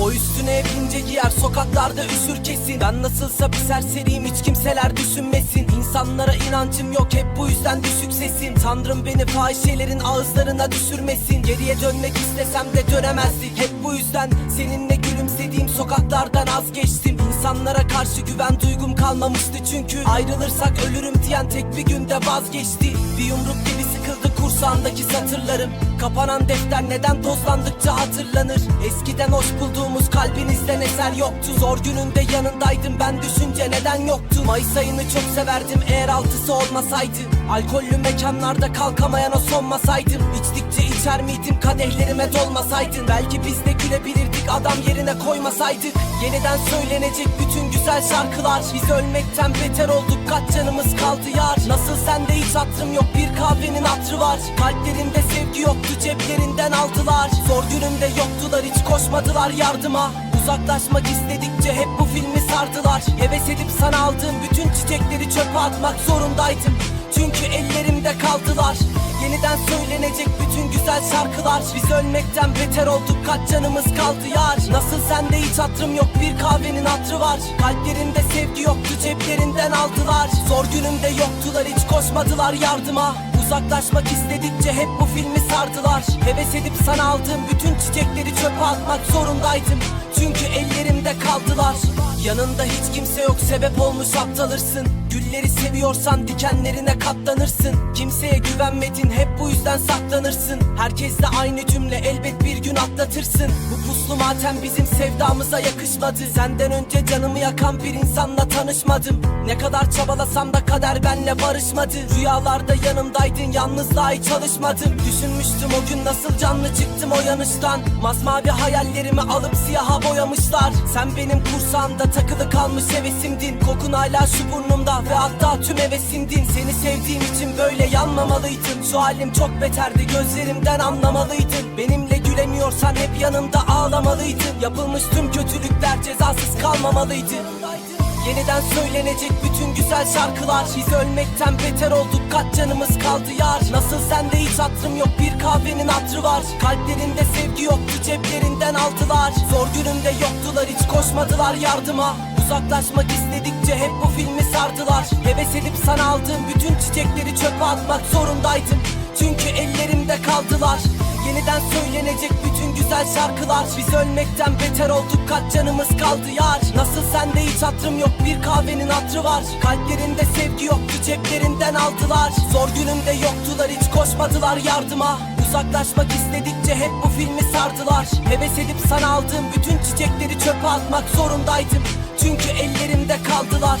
O üstüne hep ince giyer sokaklarda üşür kesin. Ben nasılsa bir serseriyim hiç kimseler düşünmesin. İnsanlara inancım yok hep bu yüzden düşük sesim. Tanrım beni fahişelerin ağızlarına düşürmesin. Geriye dönmek istesem de dönemezdik. Hep bu yüzden seninle gülümsediğim sokaklardan az geçtim İnsanlara karşı güven duygum kalmamıştı çünkü. Ayrılırsak ölürüm diyen tek bir günde vazgeçti. Bir yumruk gibi sıkıldı kursağındaki satırlarım. Kapanan defter neden tozlandıkça hatırlanır? Eskiden hoş bulduğumuz kalbinizden eser yoktu. Zor gününde yanındaydım ben düşünce neden yoktu? Mayıs ayını çok severdim eğer altısı olmasaydı. Alkollü mekanlarda kalkamayan o sonmasaydım. İçtikçe içer miydim kadehlerime dolmasaydın? Belki biz de gülebilirdik adam yerine koymasaydık. Yeniden söylenecek bütün güzel şarkılar. Biz ölmekten beter olduk kaç canımız kaldı yar? Nasıl sende hiç hatırım yok bir kahvenin hatrı var Kalplerinde sevgi yoktu ceplerinden aldılar. Zor günümde yoktular hiç koşmadılar yardıma. Uzaklaşmak istedikçe hep bu filmi sardılar. Heves edip sana aldığım bütün çiçekleri çöpe atmak zorundaydım. Çünkü ellerimde kaldılar. Yeniden söylenecek bütün güzel şarkılar. Biz ölmekten beter olduk kaç canımız kaldı yar? Nasıl sende hiç hatırım yok bir kahvenin hatrı var. Kalplerinde sevgi yoktu ceplerinden aldılar. Zor günümde yoktular hiç koşmadılar yardıma Uzaklaşmak istedikçe hep bu filmi sardılar. Heves edip sana aldığım bütün çiçekleri çöpe atmak zorundaydım. Çünkü ellerimde kaldılar. Yanında hiç kimse yok sebep olmuş aptalırsın Gülleri seviyorsan dikenlerine katlanırsın. Kimseye güvenmedin hep bu yüzden saklanırsın. Herkesle aynı cümle elbet bir gün atlatırsın. Bu puslu matem bizim sevdamıza yakışmadı. Senden önce canımı yakan bir insanla tanışmadım. Ne kadar çabalasam da kader benle barışmadı. Rüyalarda yanımdaydın yalnızlığa hiç çalışmadım Düşünmüştüm o gün nasıl canlı çıktım o yanıştan. Masmavi hayallerimi alıp siyaha boyamışlar. Sen benim kursağımda takılı kalmış hevesimdin. Kokun hala şu burnumda ve hatta tüm hevesimdin Seni sevdiğim için böyle yanmamalıydım Şu halim çok beterdi gözlerimden anlamalıydın. Benimle gülemiyorsan hep yanımda ağlamalıydın. Yapılmış tüm kötülükler cezasız kalmamalıydı Yeniden söylenecek bütün güzel şarkılar. Biz ölmekten beter olduk kaç canımız kaldı yar? Nasıl sende hiç hatırım yok bir kahvenin hatrı var. Kalplerinde sevgi yoktu ceplerinden aldılar Zor günümde yoktular hiç koşmadılar yardıma. Uzaklaşmak istedikçe hep bu Sana aldığım bütün çiçekleri çöpe atmak zorundaydım. Çünkü ellerimde kaldılar. Yeniden söylenecek bütün güzel şarkılar. Biz ölmekten beter olduk kaç canımız kaldı yar. Nasıl sende hiç hatırım yok bir kahvenin hatrı var. Kalplerinde sevgi yoktu ceplerinden aldılar. Zor günümde yoktular hiç koşmadılar yardıma. Uzaklaşmak istedikçe hep bu filmi sardılar. Heves edip sana aldığım bütün çiçekleri çöpe atmak zorundaydım. Çünkü ellerimde kaldılar